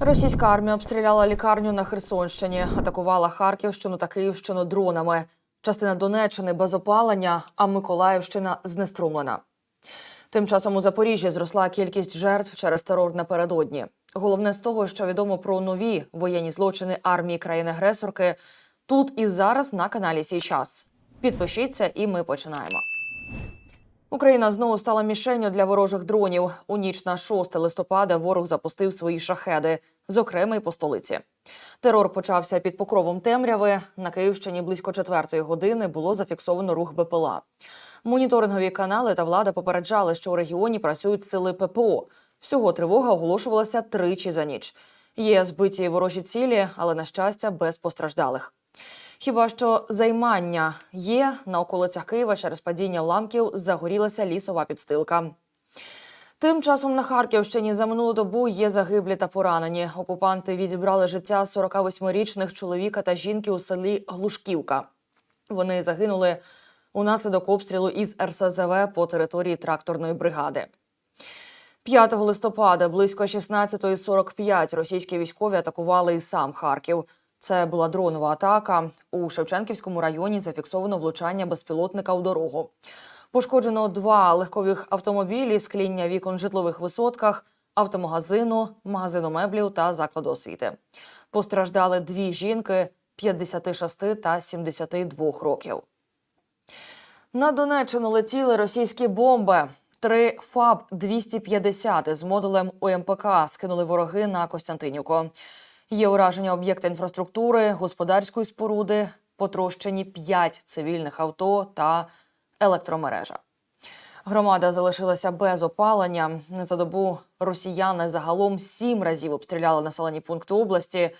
Російська армія обстріляла лікарню на Херсонщині, атакувала Харківщину та Київщину дронами. Частина Донеччини без опалення, а Миколаївщина знеструмлена. Тим часом у Запоріжжі зросла кількість жертв через терор напередодні. Головне з того, що відомо про нові воєнні злочини армії країни-агресорки, тут і зараз на каналі Сій час. Підпишіться, і ми починаємо. Україна знову стала мішенню для ворожих дронів. У ніч на 6 листопада ворог запустив свої шахеди, зокрема й по столиці. Терор почався під покровом темряви. На Київщині близько четвертої години було зафіксовано рух БПЛА. Моніторингові канали та влада попереджали, що у регіоні працюють сили ППО. Всього тривога оголошувалася тричі за ніч. Є збиті ворожі цілі, але на щастя без постраждалих. Хіба що займання є на околицях Києва через падіння уламків загорілася лісова підстилка. Тим часом на Харківщині за минулу добу є загиблі та поранені. Окупанти відібрали життя 48-річних чоловіка та жінки у селі Глушківка. Вони загинули унаслідок обстрілу із РСЗВ по території тракторної бригади. 5 листопада близько 16.45 російські військові атакували і сам Харків. Це була дронова атака. У Шевченківському районі зафіксовано влучання безпілотника у дорогу. Пошкоджено два легкових автомобілі, скління вікон житлових висотках, автомагазину, магазину меблів та закладу освіти. Постраждали дві жінки 56 та 72 років. На Донеччину летіли російські бомби. Три ФАБ 250 з модулем ОМПК скинули вороги на Костянтинівку. Є ураження об'єкта інфраструктури, господарської споруди, потрощені п'ять цивільних авто та електромережа. Громада залишилася без опалення. За добу росіяни загалом сім разів обстріляли населені пункти області.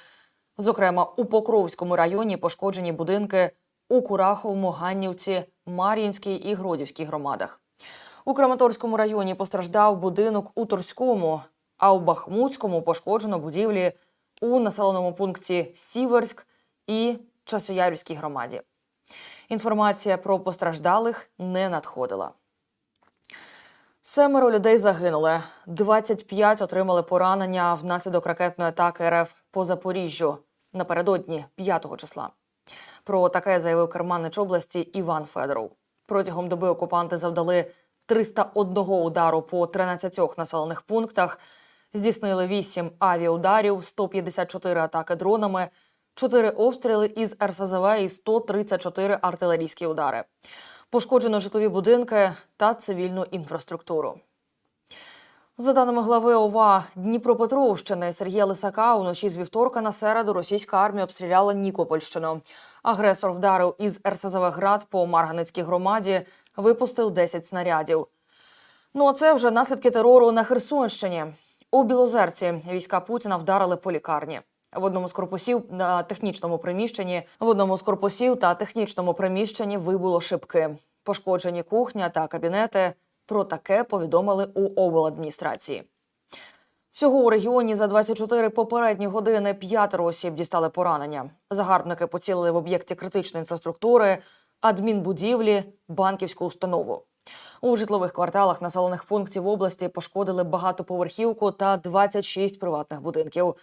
Зокрема, у Покровському районі пошкоджені будинки у Кураховому, Ганнівці, Мар'їнській і Гродівській громадах. У Краматорському районі постраждав будинок у Торському, а у Бахмутському пошкоджено будівлі у населеному пункті Сіверськ і Часоярівській громаді. Інформація про постраждалих не надходила. Семеро людей загинули, 25 отримали поранення внаслідок ракетної атаки РФ по Запоріжжю напередодні 5 числа. Про таке заявив керманич області Іван Федоров. Протягом доби окупанти завдали 301 удару по 13 населених пунктах, здійснили 8 авіаударів, 154 атаки дронами, 4 обстріли із РСЗВ і 134 артилерійські удари. Пошкоджено житлові будинки та цивільну інфраструктуру. За даними глави ОВА Дніпропетровщини Сергія Лисака, уночі з вівторка на середу російська армія обстріляла Нікопольщину. Агресор вдарив із РСЗВ град по Марганицькій громаді, випустив 10 снарядів. Ну а це вже наслідки терору на Херсонщині. У Білозерці війська Путіна вдарили по лікарні. В одному з корпусів на технічному приміщенні в одному з корпусів та технічному приміщенні вибуло шибки. Пошкоджені кухня та кабінети. Про таке повідомили у обладміністрації. Всього у регіоні за 24 попередні години п'ятеро осіб дістали поранення. Загарбники поцілили в об'єкті критичної інфраструктури, адмінбудівлі, банківську установу. У житлових кварталах населених пунктів області пошкодили багатоповерхівку та 26 приватних будинків.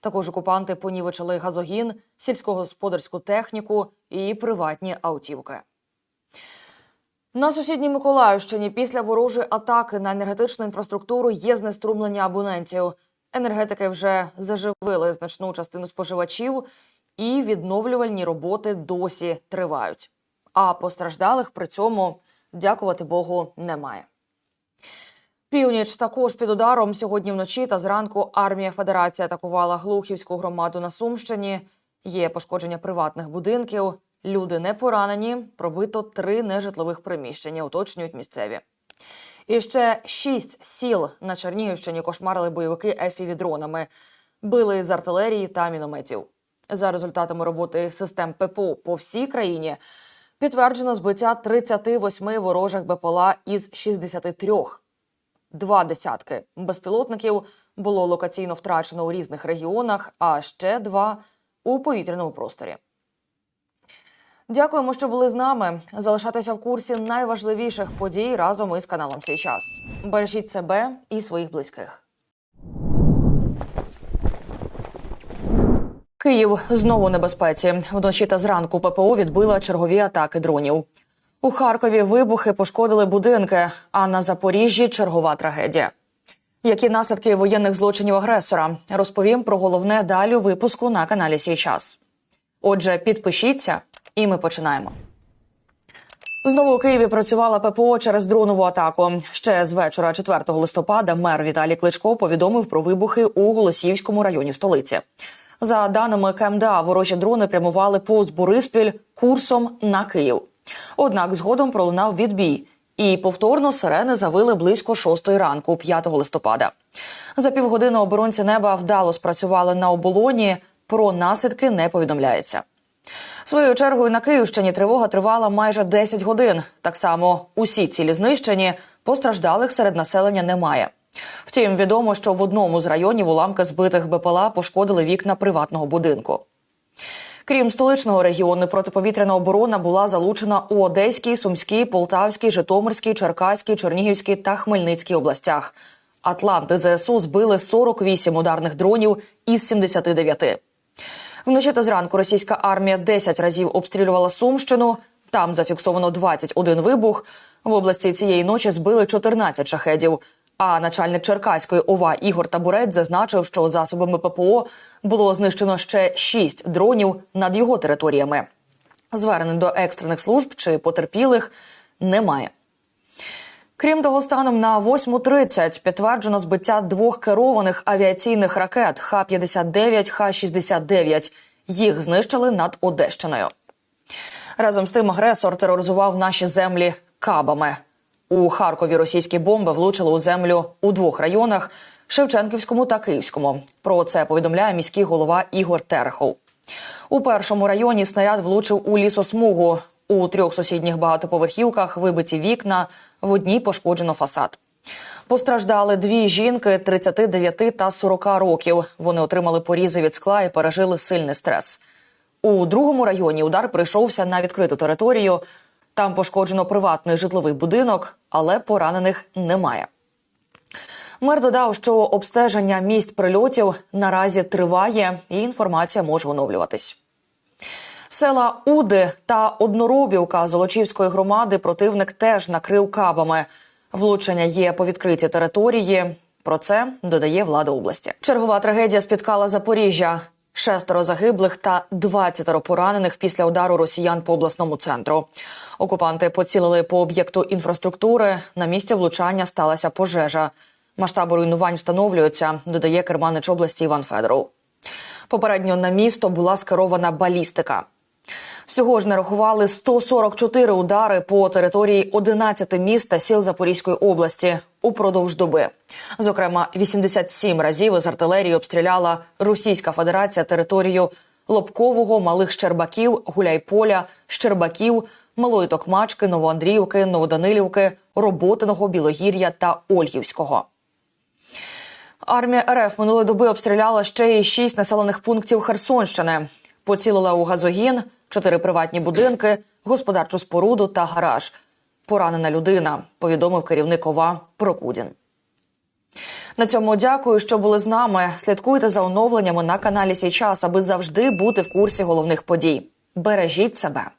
Також окупанти понівечили газогін, сільськогосподарську техніку і приватні автівки. На сусідній Миколаївщині після ворожої атаки на енергетичну інфраструктуру є знеструмлення абонентів. Енергетики вже заживили значну частину споживачів, і відновлювальні роботи досі тривають. А постраждалих при цьому, дякувати Богу, немає. Північ також під ударом сьогодні вночі та зранку армія Федерації атакувала Глухівську громаду на Сумщині. Є пошкодження приватних будинків. Люди не поранені. Пробито три нежитлових приміщення, уточнюють місцеві. І ще шість сіл на Чернігівщині кошмарили бойовики ФПВ-дронами. Били з артилерії та мінометів. За результатами роботи систем ППО по всій країні підтверджено збиття 38 ворожих БПЛА із 63. Два десятки безпілотників було локаційно втрачено у різних регіонах, а ще два у повітряному просторі. Дякуємо, що були з нами. Залишайтеся в курсі найважливіших подій разом із каналом «Сей час». Бережіть себе і своїх близьких. Київ знову небезпеці. Вночі та зранку ППО відбила чергові атаки дронів. У Харкові вибухи пошкодили будинки, а на Запоріжжі чергова трагедія. Які наслідки воєнних злочинів агресора? Розповім про головне далі випуску на каналі Сій час. Отже, підпишіться, і ми починаємо. Знову у Києві працювала ППО через дронову атаку. Ще з вечора 4 листопада мер Віталій Кличко повідомив про вибухи у Голосіївському районі столиці. За даними КМДА, ворожі дрони прямували повз Бориспіль курсом на Київ. Однак згодом пролунав відбій, і повторно сирени завили близько 6 ранку, 5 листопада. За півгодини оборонці неба вдало спрацювали на оболоні. Про наслідки не повідомляється. Своєю чергою на Київщині тривога тривала майже 10 годин. Так само усі цілі знищені, постраждалих серед населення немає. Втім, відомо, що в одному з районів уламки збитих БПЛА пошкодили вікна приватного будинку. Крім столичного регіону, протиповітряна оборона була залучена у Одеській, Сумській, Полтавській, Житомирській, Черкаській, Чернігівській та Хмельницькій областях. Атланти ЗСУ збили 48 ударних дронів із 79. Вночі та зранку російська армія 10 разів обстрілювала Сумщину. Там зафіксовано 21 вибух. В області цієї ночі збили 14 шахедів. А начальник Черкаської ОВА Ігор Табурець зазначив, що засобами ППО було знищено ще 6 дронів над його територіями. Звернень до екстрених служб чи потерпілих немає. Крім того, станом на 8.30 підтверджено збиття двох керованих авіаційних ракет Х-59, Х-69. Їх знищили над Одещиною. Разом з тим агресор тероризував наші землі кабами. У Харкові російські бомби влучили у землю у двох районах Шевченківському та Київському. Про це повідомляє міський голова Ігор Терехов. У першому районі снаряд влучив у лісосмугу. У трьох сусідніх багатоповерхівках вибиті вікна, в одній пошкоджено фасад. Постраждали дві жінки 39 та 40 років. Вони отримали порізи від скла і пережили сильний стрес. У другому районі удар прийшовся на відкриту територію. Там пошкоджено приватний житловий будинок, але поранених немає. Мер додав, що обстеження місць прильотів наразі триває, і інформація може оновлюватись. Села Уди та Одноробівка Золочівської громади противник теж накрив кабами. Влучення є по відкритій території. Про це додає влада області. Чергова трагедія спіткала Запоріжжя. Шестеро загиблих та 20 поранених після удару росіян по обласному центру. Окупанти поцілили по об'єкту інфраструктури. На місці влучання сталася пожежа. Масштаби руйнувань встановлюються, додає керманич області Іван Федоров. Попередньо на місто була скерована балістика. Всього ж нарахували 144 удари по території 11 міст та сіл Запорізької області упродовж доби. Зокрема, 87 разів із артилерії обстріляла Російська Федерація територію Лобкового, Малих Щербаків, Гуляйполя, Щербаків, Малої Токмачки, Новоандріївки, Новоданилівки, Роботиного, Білогір'я та Ольгівського. Армія РФ минулої доби обстріляла ще й шість населених пунктів Херсонщини. Поцілила у газогін, чотири приватні будинки, господарчу споруду та гараж. Поранена людина, повідомив керівник ОВА Прокудін. На цьому дякую, що були з нами. Слідкуйте за оновленнями на каналі Сій час, аби завжди бути в курсі головних подій. Бережіть себе.